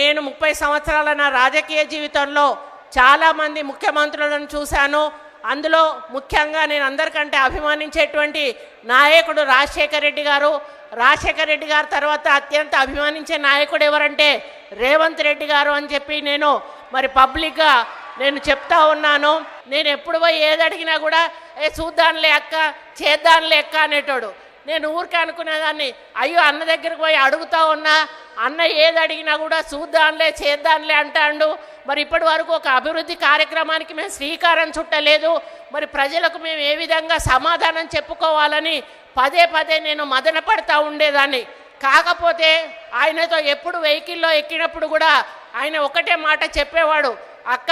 నేను ముప్పై సంవత్సరాల నా రాజకీయ జీవితంలో చాలామంది ముఖ్యమంత్రులను చూశాను. అందులో ముఖ్యంగా నేను అందరికంటే అభిమానించేటువంటి నాయకుడు రాజశేఖర రెడ్డి గారు. రాజశేఖర రెడ్డి గారి తర్వాత అత్యంత అభిమానించే నాయకుడు ఎవరంటే రేవంత్ రెడ్డి గారు అని చెప్పి నేను మరి పబ్లిక్గా నేను చెప్తా ఉన్నాను. నేను ఎప్పుడు పోయి ఏది అడిగినా కూడా ఏ చూద్దానులే అక్క చేద్దానులే అక్క అనేటోడు. నేను ఊరికే అనుకునేదాన్ని అయ్యో అన్న దగ్గరికి పోయి అడుగుతా ఉన్నా అన్న ఏది అడిగినా కూడా చూద్దాంలే చేద్దాంలే అంటాడు. మరి ఇప్పటి వరకు ఒక అభివృద్ధి కార్యక్రమానికి మేము శ్రీకారం చుట్టలేదు. మరి ప్రజలకు మేము ఏ విధంగా సమాధానం చెప్పుకోవాలని పదే పదే నేను మదన పడతా ఉండేదాన్ని. కాకపోతే ఆయనతో ఎప్పుడు వెహికల్లో ఎక్కినప్పుడు కూడా ఆయన ఒకటే మాట చెప్పేవాడు. అక్క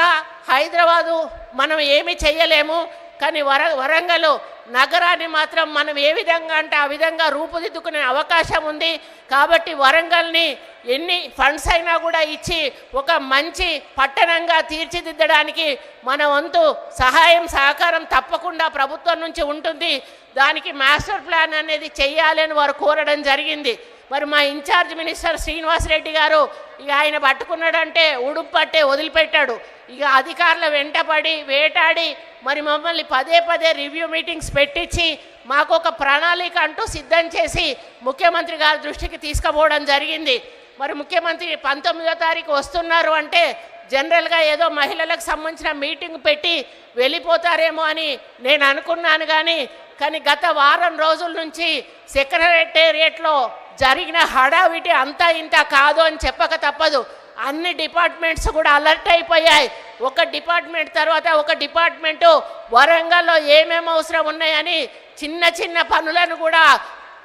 హైదరాబాదు మనం ఏమి చెయ్యలేము. కానీ వర వరంగల్ నగరాన్ని మాత్రం మనం ఏ విధంగా అంటే ఆ విధంగా రూపుదిద్దుకునే అవకాశం ఉంది. కాబట్టి వరంగల్ని ఎన్ని ఫండ్స్ అయినా కూడా ఇచ్చి ఒక మంచి పట్టణంగా తీర్చిదిద్దడానికి మన వంతు సహాయం సహకారం తప్పకుండా ప్రభుత్వం నుంచి ఉంటుంది. దానికి మాస్టర్ ప్లాన్ అనేది చెయ్యాలని వారు కోరడం జరిగింది. మరి మా ఇన్ఛార్జ్ మినిస్టర్ శ్రీనివాసరెడ్డి గారు ఇక ఆయన పట్టుకున్నాడంటే ఉడుపు పట్టే వదిలిపెట్టాడు. ఇక అధికారుల వెంటపడి వేటాడి మరి మమ్మల్ని పదే పదే రివ్యూ మీటింగ్స్ పెట్టించి మాకు ఒక ప్రణాళిక అంటూ సిద్ధం చేసి ముఖ్యమంత్రి గారి దృష్టికి తీసుకుపోవడం జరిగింది. మరి ముఖ్యమంత్రి పంతొమ్మిదో తారీఖు వస్తున్నారు అంటే జనరల్గా ఏదో మహిళలకు సంబంధించిన మీటింగ్ పెట్టి వెళ్ళిపోతారేమో అని నేను అనుకున్నాను కానీ కానీ గత వారం రోజుల నుంచి సెక్రటేరియట్లో జరిగిన హడావిటి అంతా ఇంత కాదు అని చెప్పక తప్పదు. అన్ని డిపార్ట్మెంట్స్ కూడా అలర్ట్ అయిపోయాయి. ఒక డిపార్ట్మెంట్ తర్వాత ఒక డిపార్ట్మెంటు వరంగల్లో ఏమేమి అవసరం ఉన్నాయని చిన్న చిన్న పనులను కూడా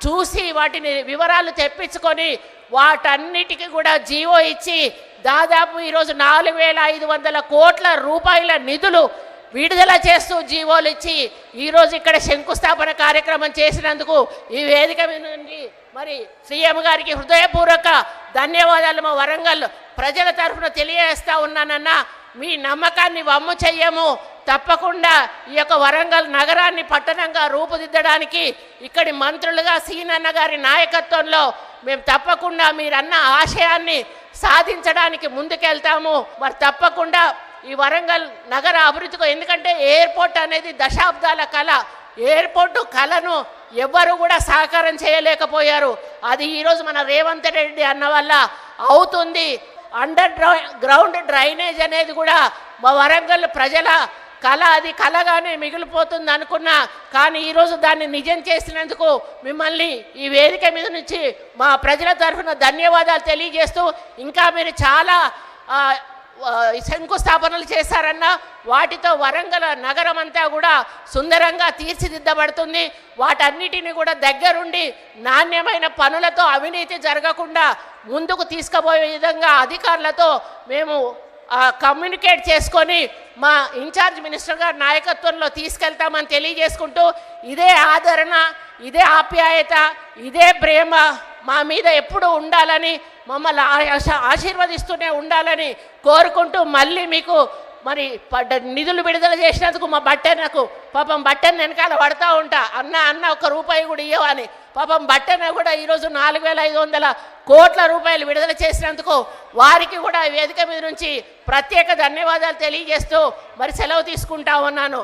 చూసి వాటిని వివరాలు తెప్పించుకొని వాటన్నిటికీ కూడా జీవో ఇచ్చి దాదాపు ఈరోజు నాలుగు వేల ఐదు వందల కోట్ల రూపాయల నిధులు విడుదల చేస్తూ జీవోలు ఇచ్చి ఈరోజు ఇక్కడ శంకుస్థాపన కార్యక్రమం చేసినందుకు ఈ వేదిక నుండి మరి సీఎం గారికి హృదయపూర్వక ధన్యవాదాలు. మా వరంగల్ ప్రజల తరఫున తెలియజేస్తా ఉన్నానన్నా మీ నమ్మకాన్ని వమ్ము చెయ్యము. తప్పకుండా ఈ యొక్క వరంగల్ నగరాన్ని పట్టణంగా రూపుదిద్దడానికి ఇక్కడి మంత్రులుగా సీనన్న గారి నాయకత్వంలో మేము తప్పకుండా మీరన్న ఆశయాన్ని సాధించడానికి ముందుకెళ్తాము. మరి తప్పకుండా ఈ వరంగల్ నగర అభివృద్ధికి ఎందుకంటే ఎయిర్పోర్ట్ అనేది దశాబ్దాల కళ. ఎయిర్పోర్టు కళను ఎవ్వరు కూడా సహకారం చేయలేకపోయారు. అది ఈరోజు మన రేవంత్ రెడ్డి అన్న వల్ల అవుతుంది. అండర్ గ్రౌండ్ డ్రైనేజ్ అనేది కూడా మా వరంగల్ ప్రజల కళ అది కళగానే మిగిలిపోతుంది అనుకున్నా. కానీ ఈరోజు దాన్ని నిజం చేసినందుకు మిమ్మల్ని ఈ వేదిక మీద నుంచి మా ప్రజల తరఫున ధన్యవాదాలు తెలియజేస్తూ ఇంకా మీరు చాలా శంకుస్థాపనలు చేశారన్న వాటితో వరంగల్ నగరం అంతా కూడా సుందరంగా తీర్చిదిద్దబడుతుంది. వాటన్నిటిని కూడా దగ్గరుండి నాణ్యమైన పనులతో అవినీతి జరగకుండా ముందుకు తీసుకుపోయే విధంగా అధికారులతో మేము కమ్యూనికేట్ చేసుకొని మా ఇన్ఛార్జ్ మినిస్టర్ గారి నాయకత్వంలో తీసుకెళ్తామని తెలియజేసుకుంటూ ఇదే ఆదరణ ఇదే ఆప్యాయత ఇదే ప్రేమ మా మీద ఎప్పుడు ఉండాలని మమ్మల్ని ఆశీర్వదిస్తూనే ఉండాలని కోరుకుంటూ మళ్ళీ మీకు మరి పడ్డ నిధులు విడుదల చేసినందుకు మా బట్టెనకు పాపం బట్టెన వెనకాల పడతా ఉంటా. అన్న అన్న ఒక రూపాయి కూడా ఇవ్వని పాపం బట్టెన కూడా ఈరోజు నాలుగు వేల ఐదు వందల కోట్ల రూపాయలు విడుదల చేసినందుకు వారికి కూడా వేదిక మీద నుంచి ప్రత్యేక ధన్యవాదాలు తెలియజేస్తూ మరి సెలవు తీసుకుంటా ఉన్నాను.